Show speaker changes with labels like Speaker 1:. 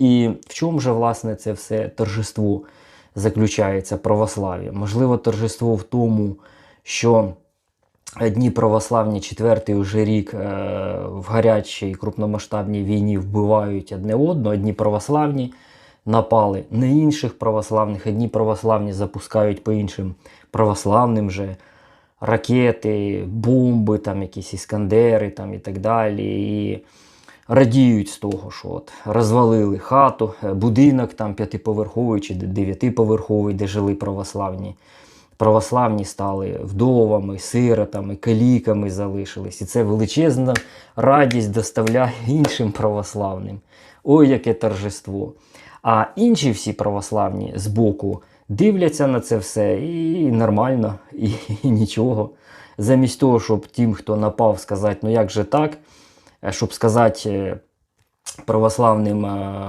Speaker 1: І в чому же, власне, це все торжество заключається православ'я? Можливо, торжество в тому, що одні православні четвертий уже рік е, в гарячій крупномасштабній війні вбивають одне одного, одні православні напали на інших православних, одні православні запускають по іншим православним же ракети, бомби, там якісь іскандери там, і так далі. І радіють з того, що от розвалили хату, е, будинок там п'ятиповерховий чи дев'ятиповерховий, де жили православні. Православні стали вдовами, сиротами, каліками залишились. І це величезна радість доставляє іншим православним. Ой, яке торжество. А інші всі православні збоку дивляться на це все і нормально, і, і нічого. Замість того, щоб тим, хто напав, сказати, ну як же так, щоб сказати е, православним е,